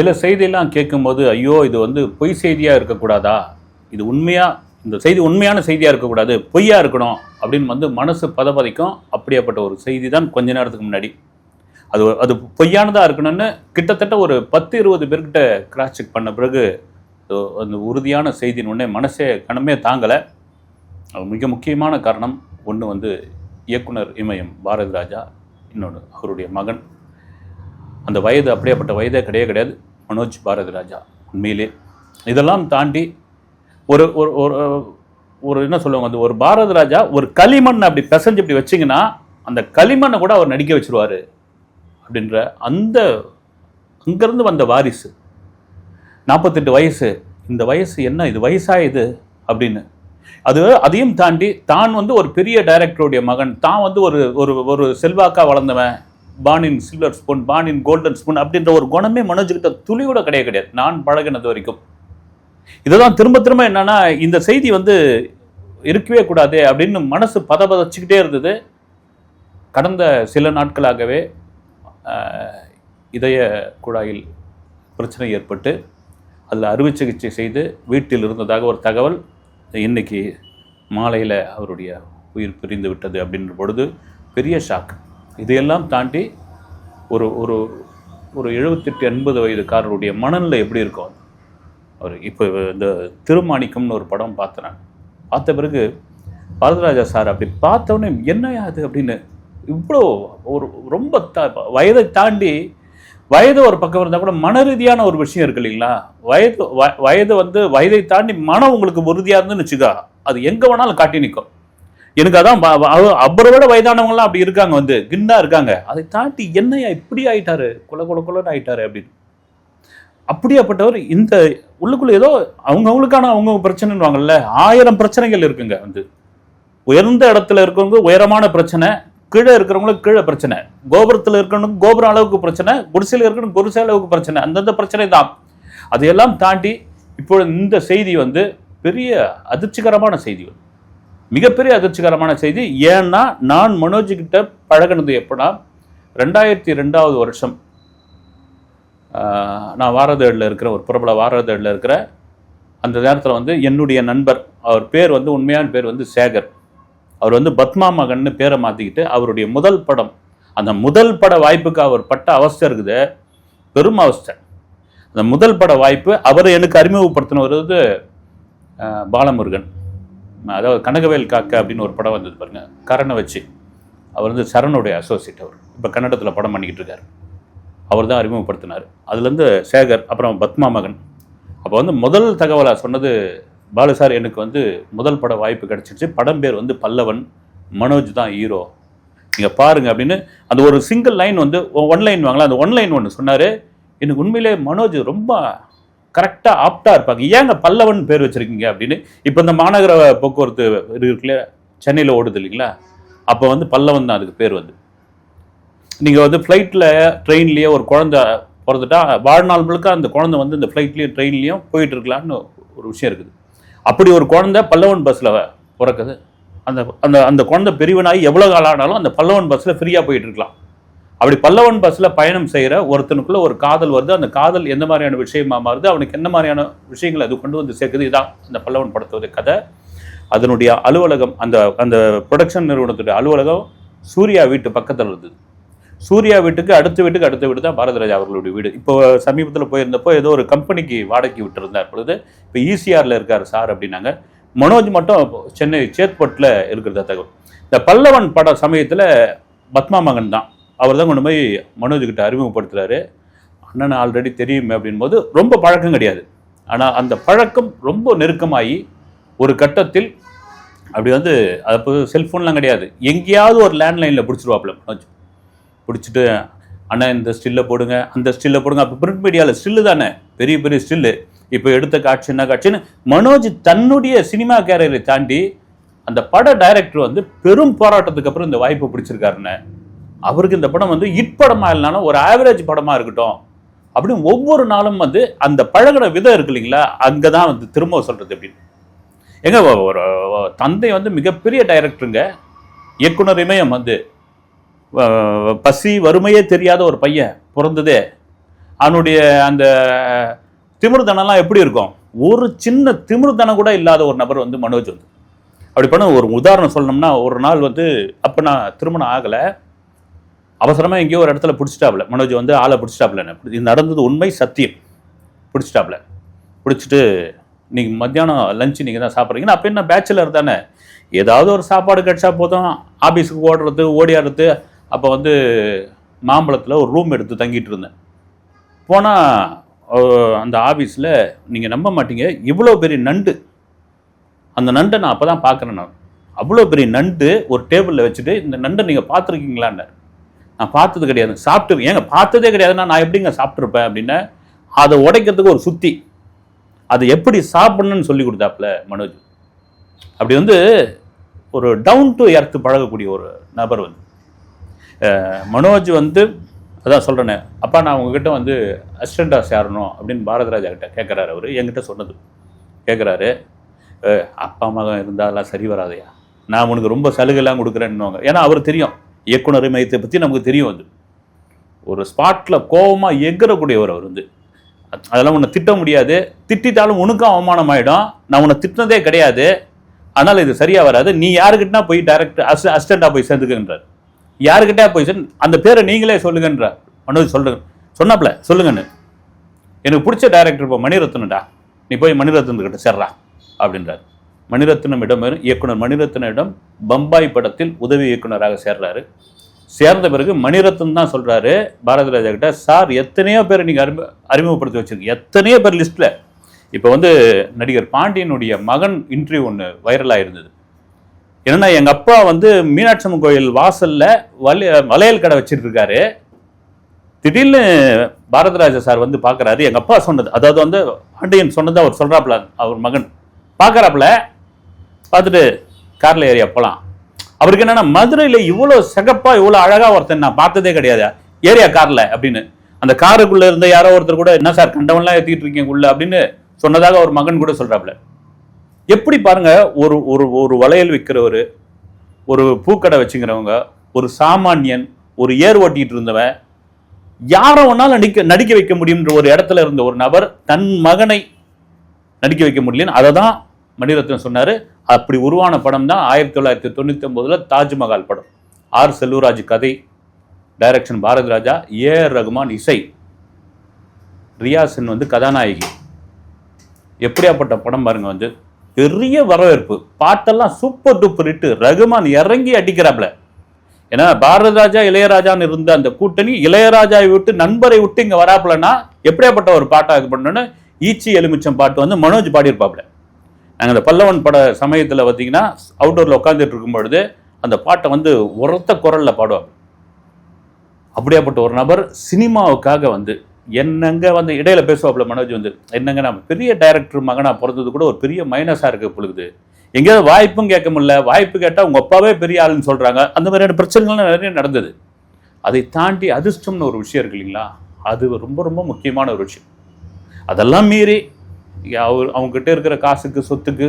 சில செய்தியெல்லாம் கேட்கும்போது ஐயோ இது வந்து பொய் செய்தியாக இருக்கக்கூடாதா? இது உண்மையாக இந்த செய்தி உண்மையான செய்தியாக இருக்கக்கூடாது. பொய்யா இருக்கணும். அப்படின்னு வந்து மனசு பதபதைக்கும் அப்படியாப்பட்ட ஒரு செய்தி தான் கொஞ்ச நேரத்துக்கு முன்னாடி. அது அது பொய்யானதாக இருக்கணும்னு கிட்டத்தட்ட ஒரு பத்து இருபது பேர்கிட்ட கிராஸ் செக் பண்ண பிறகு அந்த உறுதியான செய்தின்னு உடனே மனசே கணமே தாங்கலை. அது மிக முக்கியமான காரணம். ஒன்று வந்து இயக்குனர் இமயம் பாரதி ராஜா இன்னொன்று அவருடைய மகன். அந்த வயது அப்படியேப்பட்ட வயதே கிடையவே கிடையாது. மனோஜ் பாரதி ராஜா உண்மையிலே. இதெல்லாம் தாண்டி ஒரு ஒரு ஒரு ஒரு என்ன சொல்லுவாங்க அந்த ஒரு பாரதி ராஜா ஒரு களிமண் அப்படி பிசைஞ்சு இப்படி வச்சிங்கன்னா அந்த களிமண்ணை கூட அவர் நடிக்க வச்சுருவார் அப்படின்ற அந்த அங்கேருந்து வந்த வாரிசு. நாற்பத்தெட்டு வயசு. இந்த வயசு என்ன? இது வயசா இது? அப்படின்னு. அது அதையும் தாண்டி தான் வந்து ஒரு பெரிய டைரக்டருடைய மகன். தான் வந்து ஒரு ஒரு ஒரு செல்வாக்காக வளர்ந்தவன். Born in silver spoon born in golden spoon அப்படின்ற ஒரு குணமே மனோஜ்கிட்ட துளியோட கிடையாது கிடையாது. நான் பழகினது வரைக்கும். இதுதான் திரும்ப திரும்ப என்னன்னா இந்த செய்தி வந்து இருக்கவே கூடாதே அப்படின்னு மனசு பதபதச்சுக்கிட்டே இருந்தது. கடந்த சில நாட்களாகவே இதய குழாயில் பிரச்சனை ஏற்பட்டு அதில் அறுவை சிகிச்சை செய்து வீட்டில் இருந்ததாக ஒரு தகவல் இன்னைக்கு மாலையில் அவருடைய உயிர் பிரிந்து விட்டது அப்படின்ற பொழுது பெரிய ஷாக் இதையெல்லாம் தாண்டி ஒரு ஒரு ஒரு எழுபத்தெட்டு எண்பது வயதுக்காரருடைய மனநிலை எப்படி இருக்கும் அவர் இப்போ இந்த திருமாணிக்கம்னு ஒரு படம் பார்த்தேன். பார்த்த பிறகு பாரதராஜா சார் அப்படி பார்த்தோன்னே என்னையா அது அப்படின்னு இவ்வளோ ஒரு ரொம்ப த வயதை தாண்டி வயது ஒரு பக்கம் இருந்தால் கூட மன ரீதியான ஒரு விஷயம் இருக்கு இல்லைங்களா? வயது வ- வயது வந்து வயதை தாண்டி மனம் உங்களுக்கு உறுதியாக இருந்துன்னு வச்சுக்கா அது எங்கே வேணாலும் காட்டி நிற்கும் எனக்கு அதான் அவ- அவரை விட வயதானவங்கலாம் அப்படி இருக்காங்க வந்து கிண்டா இருக்காங்க. அதை தாண்டி என்னையா இப்படி ஆயிட்டாரு? குல குல குலன்னு ஆயிட்டாரு அப்படின்னு. அப்படியாப்பட்டவர் இந்த உள்ளுக்குள்ள ஏதோ அவங்கவுங்களுக்கான அவங்க பிரச்சனைன்னு ஆயிரம் பிரச்சனைகள் இருக்குங்க வந்து. உயர்ந்த இடத்துல இருக்கவங்க உயரமான பிரச்சனை கீழே இருக்கிறவங்களுக்கு கீழே பிரச்சனை. கோபுரத்தில் இருக்கணும் கோபுரம் அளவுக்கு பிரச்சனை குடிசையில் இருக்கணும் குடிசை அளவுக்கு பிரச்சனை. அந்தந்த பிரச்சனை தான். அதையெல்லாம் தாண்டி இப்போ இந்த செய்தி வந்து பெரிய அதிர்ச்சிகரமான செய்தி வந்து. மிகப்பெரிய அதிர்ச்சிகரமான செய்தி. ஏன்னா நான் மனோஜ் கிட்ட பழகினது எப்படின்னா ரெண்டாயிரத்தி ரெண்டாவது வருஷம். நான் வாரதேடில் இருக்கிற ஒரு பிரபல வாரதேடில் இருக்கிற அந்த நேரத்தில் வந்து என்னுடைய நண்பர் அவர் பேர் வந்து உண்மையான பேர் வந்து சேகர். அவர் வந்து பத்மா மகன்னு பேரை மாற்றிக்கிட்டு அவருடைய முதல் படம் அந்த முதல் பட வாய்ப்புக்கு அவர் பட்ட அவஸ்தை இருக்குது. பெரும் அவஸ்தை. அந்த முதல் பட வாய்ப்பு அவர் எனக்கு அறிமுகப்படுத்தினவர் வருது பாலமுருகன். அதாவது கனகவேல் காக்க அப்படின்னு ஒரு படம் வந்தது பாருங்க. கரணை வச்சு. அவர் வந்து சரணுடைய அசோசியேட் அவர். இப்போ கன்னடத்தில் படம் பண்ணிக்கிட்டு இருக்கார். அவர் தான் அறிமுகப்படுத்தினார். அதுலேருந்து சேகர் அப்புறம் பத்மா மகன். அப்போ வந்து முதல் தகவலாக சொன்னது பாலு சார் எனக்கு வந்து முதல் பட வாய்ப்பு கிடச்சிருச்சு. படம் பேர் வந்து பல்லவன் மனோஜ் தான் ஹீரோ நீங்கள் பாருங்க அப்படின்னு அந்த ஒரு சிங்கிள் லைன் வந்து ஒன் லைன் வாங்கலாம் அந்த ஒன் லைன் ஒன்று சொன்னார். எனக்கு உண்மையிலே மனோஜ் ரொம்ப கரெக்டாக ஆப்டாக இருப்பாங்க. ஏங்க பல்லவன் பேர் வச்சுருக்கீங்க அப்படின்னு? இப்போ இந்த மாநகர போக்குவரத்து இருக்குல்ல சென்னையில் ஓடுது இல்லைங்களா? அப்போ வந்து பல்லவன் தான் அதுக்கு பேர் வந்து. நீங்கள் வந்து ஃப்ளைட்டில் ட்ரெயின்லேயே ஒரு குழந்தை பிறந்துட்டா வாழ்நாள் முழுக்க அந்த குழந்தை வந்து இந்த ஃப்ளைட்லேயும் ட்ரெயின்லேயும் போயிட்டு இருக்கலாம்னு ஒரு விஷயம் இருக்குது. அப்படி ஒரு குழந்தை பல்லவன் பஸ்ஸில் பிறக்குது. அந்த அந்த அந்த குழந்தை பெரியவனாகி எவ்வளோ காலம் ஆனாலும் அந்த பல்லவன் பஸ்ஸில் ஃப்ரீயாக போயிட்டு இருக்கலாம். அப்படி பல்லவன் பஸ்ஸில் பயணம் செய்கிற ஒருத்தனுக்குள்ள ஒரு காதல் வருது. அந்த காதல் எந்த மாதிரியான விஷயமா மாறுது? அவனுக்கு என்ன மாதிரியான விஷயங்களை அது கொண்டு வந்து சேர்க்குது? இதான் இந்த பல்லவன் படத்தோட கதை. அதனுடைய அலுவலகம் அந்த அந்த ப்ரொடக்ஷன் நிறுவனத்துடைய அலுவலகம் சூர்யா வீட்டு பக்கத்தில் இருந்தது. சூர்யா வீட்டுக்கு அடுத்த வீட்டுக்கு அடுத்த வீடு தான் பாரதராஜா அவர்களுடைய வீடு. இப்போ சமீபத்தில் போயிருந்தப்போ ஏதோ ஒரு கம்பெனிக்கு வாடகைக்கு விட்டுருந்தார். பொழுது இப்போ ஈசிஆரில் இருக்கார் சார் அப்படின்னாங்க. மனோஜ் மட்டும் சென்னை சேத்பட்டில் இருக்கிறத தகவல் இந்த பல்லவன் பட சமயத்தில் பத்மா மகன் தான். அவர் தான் கொண்டு போய் மனோஜ் அறிமுகப்படுத்துகிறாரு அண்ணன் ஆல்ரெடி தெரியுமே அப்படின்போது ரொம்ப பழக்கம் கிடையாது. ஆனால் அந்த பழக்கம் ரொம்ப நெருக்கமாகி ஒரு கட்டத்தில் அப்படி வந்து அப்போ செல்ஃபோன்லாம் கிடையாது. எங்கேயாவது ஒரு லேண்ட்லைனில் பிடிச்சிருவாப்புல மனோஜ். பிடிச்சிட்டு அண்ணா இந்த ஸ்டில்லை போடுங்க அந்த ஸ்டில்லை போடுங்க. அப்போ பிரிண்ட் மீடியாவில் ஸ்டில்லு தானே பெரிய பெரிய ஸ்டில்லு இப்போ எடுத்த காட்சி என்ன காட்சின்னு மனோஜ் தன்னுடைய சினிமா கேரியரை தாண்டி அந்த பட டைரக்டர் வந்து பெரும் போராட்டத்துக்கு அப்புறம் இந்த வாய்ப்பை பிடிச்சிருக்காருன்னு அவருக்கு இந்த படம் வந்து இட் படமா இல்லைனாலும் ஒரு ஆவரேஜ் படமா இருக்கட்டும். அப்படின்னு ஒவ்வொரு நாளும் வந்து அந்த பழகுன விதம் இருக்கு இல்லைங்களா? அங்கே தான் வந்து திரும்ப சொல்கிறது எப்படின்னு எங்க ஒரு தந்தை வந்து மிகப்பெரிய டைரக்டருங்க இயக்குனர் இமயம் வந்து பசி வறுமையே தெரியாத ஒரு பையன் பிறந்ததே. அவனுடைய அந்த திமிர்தனம்லாம் எப்படி இருக்கும்? ஒரு சின்ன திமிர்தனம் கூட இல்லாத ஒரு நபர் வந்து மனோஜ் வந்து. அப்படி பண்ண ஒரு உதாரணம் சொல்லணும்னா ஒரு நாள் வந்து அப்போ நான் திருமணம் ஆகலை. அவசரமாக எங்கேயோ ஒரு இடத்துல பிடிச்சிட்டாப்ல மனோஜ் வந்து ஆளை பிடிச்சிட்டாப்ல இது நடந்தது உண்மை சத்தியம். பிடிச்சிட்டாப்ல பிடிச்சிட்டு நீங்கள் மத்தியானம் லஞ்சு நீங்கள் தான் சாப்பிட்றீங்க. அப்போ என்ன பேச்சுலர் தானே? ஏதாவது ஒரு சாப்பாடு கிடைச்சா போதும். ஆஃபீஸுக்கு ஓடுறது ஓடியாடுறது. அப்போ வந்து மாம்பழத்தில் ஒரு ரூம் எடுத்து தங்கிட்டு இருந்தேன். போனால் அந்த ஆஃபீஸில் நீங்கள் நம்ப மாட்டீங்க. இவ்வளோ பெரிய நண்டு. அந்த நண்டை நான் அப்போ தான் பார்க்குறேன் நான். அவ்வளோ பெரிய நண்டு ஒரு டேபிளில் வச்சுட்டு இந்த நண்டை நீங்கள் பார்த்துருக்கீங்களான்னு. நான் பார்த்தது கிடையாது. சாப்பிட்டு ஏங்க பார்த்ததே கிடையாதுன்னா நான் எப்படிங்க சாப்பிட்ருப்பேன் அப்படின்னா அதை உடைக்கிறதுக்கு ஒரு சுத்தி அதை எப்படி சாப்பிடணும்னு சொல்லி கொடுத்தாப்புல மனோஜ். அப்படி வந்து ஒரு டவுன் டு எர்த்து பழகக்கூடிய ஒரு நபர் வந்து. மனோஜ் வந்து அதான் சொல்கிறேனே அப்பா நான் உங்ககிட்ட வந்து அசிஸ்டண்டாக சேரணும் அப்படின்னு பாரதராஜா கிட்ட கேட்குறாரு அவர். என்கிட்ட சொன்னது. கேட்குறாரு அப்பா மகன் இருந்தாலாம் சரி வராதையா? நான் உனக்கு ரொம்ப சலுகைலாம் கொடுக்குறேன்னுவாங்க. ஏன்னா அவர் தெரியும். இயக்குனர் மையத்தை பற்றி நமக்கு தெரியும் அது. ஒரு ஸ்பாட்டில் கோபமாக எகிறக்கூடியவர் அவர் வந்து. அதெல்லாம் உன்னை திட்ட முடியாது. திட்டிட்டாலும் உனக்கும் அவமானம் ஆகிடும் நான் உன்னை திட்டினதே கிடையாது. ஆனால் இது சரியாக வராது. நீ யாருக்கிட்டனா போய் டைரக்ட் அஸ் அசிஸ்டண்ட்டாக போய் சேர்ந்துக்கன்றார் யாருக்கிட்டே போய் சேர்ந்து அந்த பேரை நீங்களே சொல்லுங்கன்றார். மனோஜ் சொல்லுங்க சொன்னாப்ல சொல்லுங்கன்னு. எனக்கு பிடிச்ச டைரக்டர் இப்போ மணிரத்னடா நீ போய் மணிரத்னக்கிட்ட சேர்றா. அப்படின்றார். மணிரத்னமிடம் இயக்குனர் மணிரத்னிடம் பம்பாய் படத்தில் உதவி இயக்குனராக சேர்றாரு. சேர்ந்த பிறகு மணிரத்னம் தான் சொல்கிறாரு பாரதி ராஜா கிட்ட சார் எத்தனையோ பேர் நீங்கள் அறிமு அறிமுகப்படுத்தி வச்சுருக்கீங்க. எத்தனையோ பேர் லிஸ்ட்டில் இப்போ வந்து நடிகர் பாண்டியனுடைய மகன் இன்டர்வியூ ஒன்று வைரலாக இருந்தது என்னன்னா எங்கள் அப்பா வந்து மீனாட்சி அம்மன் கோயில் வாசலில் வலி வளையல் கடை வச்சிட்டு இருக்காரு. திடீர்னு பாரதராஜா சார் வந்து பார்க்குறாரு எங்கள் அப்பா சொன்னது அதாவது வந்து பாண்டியன் சொன்னது அவர் சொல்கிறாப்புல அவர் மகன். பார்க்கறாப்புல பார்த்துட்டு கார்ல ஏரியா போலாம் அவருக்கு என்னன்னா மதுரையில இவ்வளோ சிகப்பா இவ்வளோ அழகா ஒருத்தன் நான் பார்த்ததே கிடையாது. ஏரியா கார்ல அப்படின்னு. அந்த காருக்குள்ள இருந்த யாரோ ஒருத்தர் கூட என்ன சார் கண்டவன்லாம் ஏத்திட்டு இருக்கீங்க உள்ள? அப்படின்னு சொன்னதாக ஒரு மகன் கூட சொல்றாப்புல. எப்படி பாருங்க ஒரு ஒரு ஒரு வளையல் விற்கிறவர் ஒரு பூக்கடை வச்சுங்கிறவங்க ஒரு சாமானியன் ஒரு ஏர் ஓட்டிட்டு இருந்தவன் யாரை ஒன்னாலும் நடிக்க நடிக்க வைக்க முடியும்ன்ற ஒரு இடத்துல இருந்த ஒரு நபர் தன் மகனை நடிக்க வைக்க முடியலன்னு அதை தான் மணிரத்னம் சொன்னாரு. அப்படி உருவான படம் தான் ஆயிரத்தி தொள்ளாயிரத்தி தொண்ணூற்றி ஒம்போதில் தாஜ்மஹால் படம். ஆர். செல்வராஜ் கதை direction Bharathi Raja A. R. Rahman இசை. ரியாசன் வந்து கதாநாயகி. எப்படியாப்பட்ட படம் பாருங்க வந்து. பெரிய வரவேற்பு. பாட்டெல்லாம் சூப்பர் டூப்பர் இட்டு ரகுமான் இறங்கி அடிக்கிறாப்ல. ஏன்னா பாரதராஜா இளையராஜான்னு இருந்த அந்த கூட்டணி இளையராஜாவை விட்டு நண்பரை விட்டு இங்கே வராப்புலன்னா எப்படியாப்பட்ட ஒரு பாட்டாக இது பண்ணணும்னு ஈச்சி எலுமிச்சம் பாட்டு வந்து மனோஜ் பாடியிருப்பாப்ல. நாங்கள் அந்த பல்லவன் பட சமயத்தில் பார்த்தீங்கன்னா அவுட்டோரில் உட்காந்துட்டு இருக்கும் பொழுது அந்த பாட்டை வந்து உரத்த குரலில் பாடுவாங்க. அப்படியாப்பட்ட ஒரு நபர் சினிமாவுக்காக வந்து என்னங்க வந்து இடையில பேசுவாப்புல மனோஜ் வந்து என்னங்க நம்ம பெரிய டைரக்டர் மகனாக பிறந்தது கூட ஒரு பெரிய மைனஸாக இருக்கு பொழுது எங்கேயாவது வாய்ப்பும் கேட்க முடியல வாய்ப்பு கேட்டால் உங்கள் அப்பாவே பெரிய ஆளுன்னு சொல்கிறாங்க அந்த மாதிரியான பிரச்சனைகள்லாம் நிறைய நடந்தது. அதை தாண்டி அதிர்ஷ்டம்னு ஒரு விஷயம் இருக்கு இல்லைங்களா? அது ரொம்ப ரொம்ப முக்கியமான ஒரு விஷயம். அதெல்லாம் மீறி அவர் அவங்ககிட்ட இருக்கிற காசுக்கு சொத்துக்கு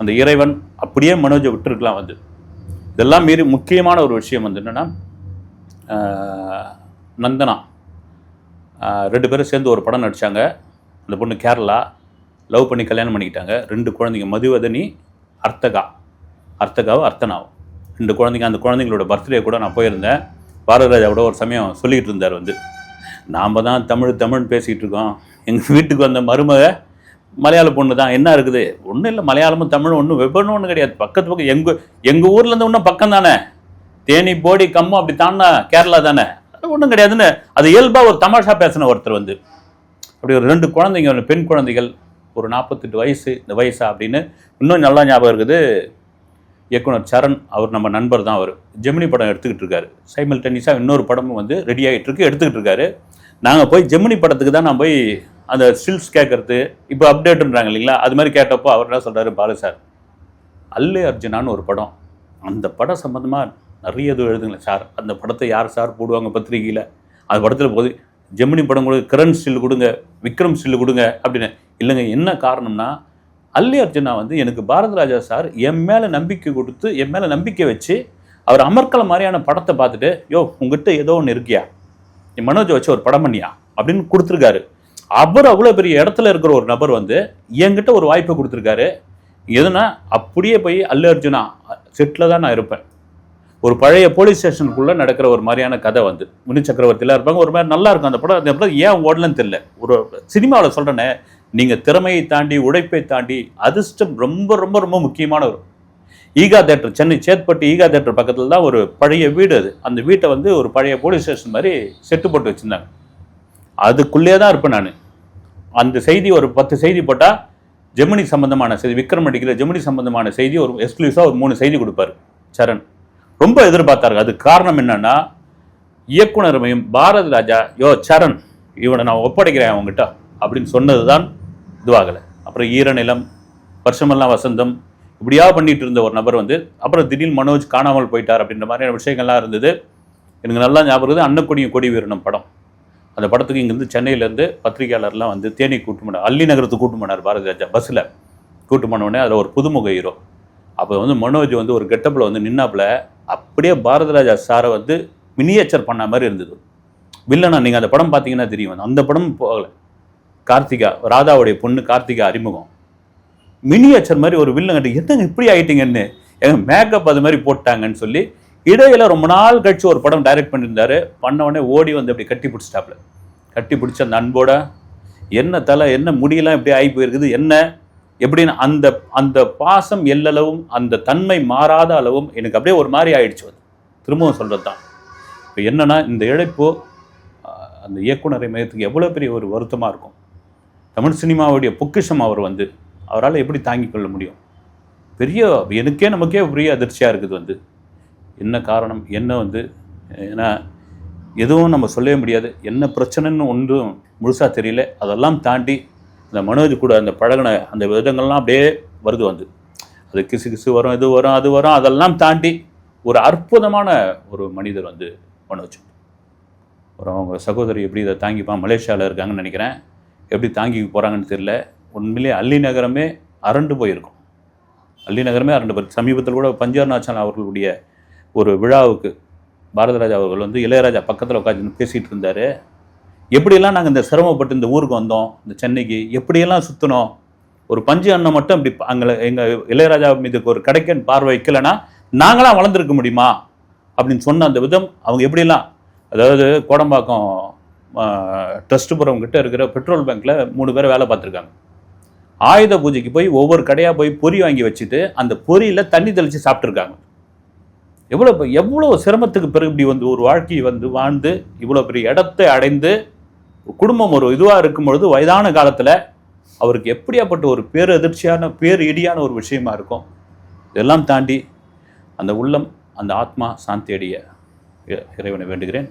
அந்த இறைவன் அப்படியே மனோஜை விட்டுருக்கலாம் வந்து. இதெல்லாம் மீறி முக்கியமான ஒரு விஷயம் வந்து என்னென்னா நந்தனா. ரெண்டு பேரும் சேர்ந்து ஒரு படம் நடித்தாங்க அந்த பொண்ணு கேரளா. லவ் பண்ணி கல்யாணம் பண்ணிக்கிட்டாங்க. ரெண்டு குழந்தைங்க மதுவதனி அர்த்தகா. அர்த்தகாவும் அர்த்தனாவும். ரெண்டு குழந்தைங்க அந்த குழந்தைங்களோட பர்த்டே கூட நான் போயிருந்தேன். பாரதராஜாவோட ஒரு சமயம் சொல்லிக்கிட்டு இருந்தார் வந்து. நாம் தான் தமிழ் தமிழ் பேசிக்கிட்டு இருக்கோம். எங்கள் வீட்டுக்கு வந்த மருமக மலையாள பொண்ணு தான். என்ன இருக்குது? ஒன்றும் இல்லை மலையாளமும் தமிழும் ஒன்றும் வெப்பனும் ஒன்றும் கிடையாது. பக்கத்து பக்கம் எங்கள் எங்கள் ஊர்லேருந்து இன்னும் பக்கம் தானே? தேனி போடி கம்மம் அப்படி தாண்டா கேரளா தானே? அது ஒன்றும் கிடையாதுன்னு அது இயல்பாக ஒரு தமாஷா பேசின ஒருத்தர் வந்து. அப்படி ஒரு ரெண்டு குழந்தைங்க பெண் குழந்தைகள் ஒரு நாற்பத்தெட்டு வயசு இந்த வயசா அப்படின்னு இன்னும் நல்லா ஞாபகம் இருக்குது. இயக்குனர் சரண் அவர் நம்ம நண்பர் தான் அவர். ஜெமினி படம் எடுத்துக்கிட்டு இருக்காரு. சைமல் டென்னிஸாக இன்னொரு படமும் வந்து ரெடி ஆகிட்டு இருக்கு எடுத்துக்கிட்டு இருக்காரு. நாங்கள் போய் ஜெமினி படத்துக்கு தான் நான் போய் அந்த ஸ்டில்ஸ் கேட்கறது இப்போ அப்டேட்டுன்றாங்க இல்லைங்களா? அது மாதிரி கேட்டப்போ அவர் என்ன சொல்கிறாரு பாலு சார் அல்லு அர்ஜுனான்னு ஒரு படம். அந்த படம் சம்மந்தமாக நிறைய இது எழுதுங்களேன் சார் அந்த படத்தை யார் சார் போடுவாங்க பத்திரிகையில்? அது படத்தில் போது ஜெமினி படம் கொடுங்க கிரண் ஸ்டில் கொடுங்க விக்ரம் ஸ்டில் கொடுங்க அப்படின்னு. இல்லைங்க என்ன காரணம்னா அல்லி அர்ஜுனா வந்து எனக்கு பாரதி ராஜா சார் என் மேலே நம்பிக்கை கொடுத்து என் மேலே நம்பிக்கை வச்சு அவர் அமர்க்கல மாதிரியான படத்தை பார்த்துட்டு யோ உங்ககிட்ட ஏதோ ஒன்று இருக்கியா? நீ மனோஜை வச்சு ஒரு படம் பண்ணியா? அப்படின்னு கொடுத்துருக்காரு. அவர் அவ்வளோ பெரிய இடத்துல இருக்கிற ஒரு நபர் வந்து என்கிட்ட ஒரு வாய்ப்பை கொடுத்துருக்காரு. எதுனா அப்படியே போய் அல்லு அர்ஜுனா செட்டில் தான் நான் இருப்பேன். ஒரு பழைய போலீஸ் ஸ்டேஷனுக்குள்ளே நடக்கிற ஒரு மாதிரியான கதை வந்து. முனி சக்கரவர்த்திலாம் இருப்பாங்க ஒரு மாதிரி நல்லா இருக்கும் அந்த படம். அந்த படம் ஏன் ஓடலன்னு தெரியல. ஒரு சினிமாவில் சொல்கிறேன்னே நீங்கள் திறமையை தாண்டி உழைப்பை தாண்டி அதிர்ஷ்டம் ரொம்ப ரொம்ப ரொம்ப முக்கியமான ஒரு ஈகா தேட்டர். சென்னை சேத்பட்டு ஈகா தேட்டர் பக்கத்தில் தான் ஒரு பழைய வீடு அது. அந்த வீட்டை வந்து ஒரு பழைய போலீஸ் ஸ்டேஷன் மாதிரி செட்டு போட்டு வச்சுருந்தாங்க. அதுக்குள்ளே தான் இருப்பேன் நான். அந்த செய்தி ஒரு பத்து செய்தி போட்டால் ஜெமினி சம்பந்தமான செய்தி விக்ரம் அடிக்கிற ஜெமினி சம்பந்தமான செய்தி ஒரு எக்ஸ்க்ளூசிவாக ஒரு மூணு செய்தி கொடுப்பாரு சரண். ரொம்ப எதிர்பார்த்தாரு. அது காரணம் என்னன்னா இயக்குனருமையும் பாரதி ராஜா யோ சரண் இவனை நான் ஒப்படைக்கிறேன் அவங்ககிட்ட அப்படின்னு சொன்னது தான் இதுவாகலை. அப்புறம் ஈரநிலம் வருஷமெல்லாம் வசந்தம் இப்படியா பண்ணிட்டு இருந்த ஒரு நபர் வந்து அப்புறம் திடீர்னு மனோஜ் காணாமல் போயிட்டார் அப்படின்ற மாதிரியான விஷயங்கள்லாம் இருந்தது. எனக்கு நல்லா ஞாபகம் இருக்குது அன்னக்கொடியும் கொடி வீரனும் படம். அந்த படத்துக்கு இங்கேருந்து சென்னையிலேருந்து பத்திரிகையாளர்லாம் வந்து தேனி கூட்டு போனார். அள்ளி நகரத்துக்கு கூட்டு போனார் பாரதி ராஜா பஸ்ஸில். கூட்டு போனோடனே அதில் ஒரு புதுமுக ஹீரோ. அப்போ வந்து மனோஜ் வந்து ஒரு கெட்டப்பில் வந்து நின்னாப்பில் அப்படியே பாரதிராஜா சாரை வந்து மினியேச்சர் பண்ண மாதிரி இருந்தது. வில்லனா நீங்கள் அந்த படம் பார்த்தீங்கன்னா தெரியும். அந்த படம் போகலை. கார்த்திகா ராதாவுடைய பொண்ணு கார்த்திகா அறிமுகம். மினியேச்சர் மாதிரி ஒரு வில்லன் கட்டி என்னங்க இப்படி ஆகிட்டீங்கன்னு எங்கள் மேக்கப் அது மாதிரி போட்டாங்கன்னு சொல்லி இடையில ரொம்ப நாள் கழிச்சு ஒரு படம் டைரக்ட் பண்ணியிருந்தாரு. பண்ண உடனே ஓடி வந்து அப்படி கட்டி பிடிச்சிட்டாப்புல. கட்டி பிடிச்ச அந்த அன்போட என்ன தலை என்ன முடியெல்லாம் இப்படி ஆகி போயிருக்குது என்ன எப்படின்னு அந்த அந்த பாசம் எல்லளவும் அந்த தன்மை மாறாத அளவும் எனக்கு அப்படியே ஒரு மாதிரி ஆயிடுச்சு அது. திரும்பவும் சொல்கிறது தான் இப்போ என்னென்னா இந்த இழைப்பு அந்த இயக்குனரை மையத்துக்கு எவ்வளோ பெரிய ஒரு வருத்தமாக இருக்கும். தமிழ் சினிமாவுடைய பொக்கிஷம் அவர் வந்து அவரால் எப்படி தாங்கிக் கொள்ள முடியும்? பெரிய எனக்கே நமக்கே பெரிய அதிர்ச்சியாக இருக்குது வந்து. என்ன காரணம் என்ன வந்து ஏன்னா எதுவும் நம்ம சொல்லவே முடியாது. என்ன பிரச்சனைன்னு ஒன்றும் முழுசாக தெரியல. அதெல்லாம் தாண்டி அந்த மனோஜ் கூட அந்த பழகின அந்த விதங்கள்லாம் அப்படியே வருது வந்து. அது கிசு கிசு வரும் இது வரும் அது வரும் அதெல்லாம் தாண்டி ஒரு அற்புதமான ஒரு மனிதர் வந்து மனோஜ். அப்புறம் அவங்க சகோதரி எப்படி இதை தாங்கிப்பான் மலேசியாவில் இருக்காங்கன்னு நினைக்கிறேன். எப்படி தாங்கி போகிறாங்கன்னு தெரியல. உண்மையிலேயே அள்ளி நகரமே அரண்டு போயிருக்கும். அள்ளி நகரமே அரண்டு போயிருக்கு சமீபத்தில் கூட பஞ்சார் நாச்சன் அவர்களுடைய ஒரு விழாவுக்கு பாரதராஜா அவர்கள் வந்து இளையராஜா பக்கத்தில் உட்காந்து பேசிகிட்டு இருந்தார். எப்படியெல்லாம் நாங்கள் இந்த சிரமப்பட்டு இந்த ஊருக்கு வந்தோம் இந்த சென்னைக்கு எப்படியெல்லாம் சுற்றினோம் ஒரு பஞ்சு அண்ணன் மட்டும் இப்படி அங்கே எங்கள் இளையராஜா மீதுக்கு ஒரு கிடைக்கன் பார்வை வைக்கலைன்னா நாங்களாம் வளர்ந்துருக்க முடியுமா? அப்படின்னு சொன்ன அந்த விதம் அவங்க எப்படிலாம் அதாவது கோடம்பாக்கம் ட்ரஸ்ட்டுபுரம் கிட்ட இருக்கிற பெட்ரோல் பேங்க்கில் மூணு பேர் வேலை பார்த்துருக்காங்க. ஆயுத பூஜைக்கு போய் ஒவ்வொரு கடையாக போய் பொரி வாங்கி வச்சுட்டு அந்த பொரியில் தண்ணி தெளித்து சாப்பிட்ருக்காங்க எவ்வளோ எவ்வளோ சிரமத்துக்கு பிறகு இப்படி வந்து ஒரு வாழ்க்கையை வந்து வாழ்ந்து இவ்வளோ பெரிய இடத்தை அடைந்து குடும்பம் ஒரு இதுவாக இருக்கும் பொழுது வயதான காலத்தில் அவருக்கு எப்படியாப்பட்ட ஒரு பேரதிர்ச்சியான பேர் இடியான ஒரு விஷயமா இருக்கும். இதெல்லாம் தாண்டி அந்த உள்ளம் அந்த ஆத்மா சாந்தி அடைய இறைவனை வேண்டுகிறேன்.